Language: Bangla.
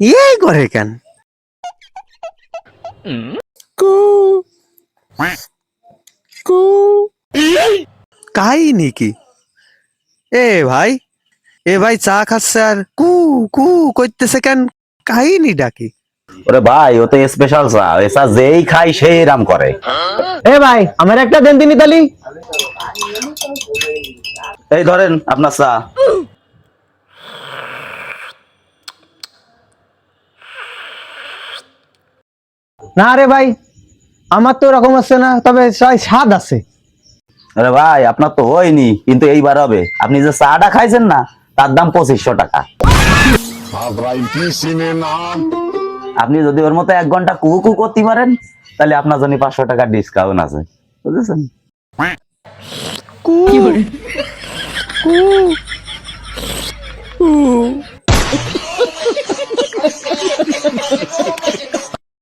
এই করে কেন? কু কু কাহিনী কি? এ ভাই এ ভাই চা খাচ্ছে আর কু কু করতেছে কেন? কাহিনী ডাকি ওরে ভাই ও তো স্পেশাল চা। এ চা যেই খাই সেই রাম করে। এ ভাই আমার একটা দেন দিন তালি। এই ধরেন আপনার চা। না রে ভাই আমার তো ওরকম আছে না তবে চাই স্বাদ আছে। আরে ভাই আপনার তো হয়নি কিন্তু এইবার হবে। আপনি যে চাটা খাইছেন না তার দাম পঁচিশশো টাকা। আপনি যদি ওর মতো এক ঘণ্টা কু কু করতে পারেন তাহলে আপনার জন্য পাঁচশো টাকা ডিসকাউন্ট আছে। বুঝেছেন? কু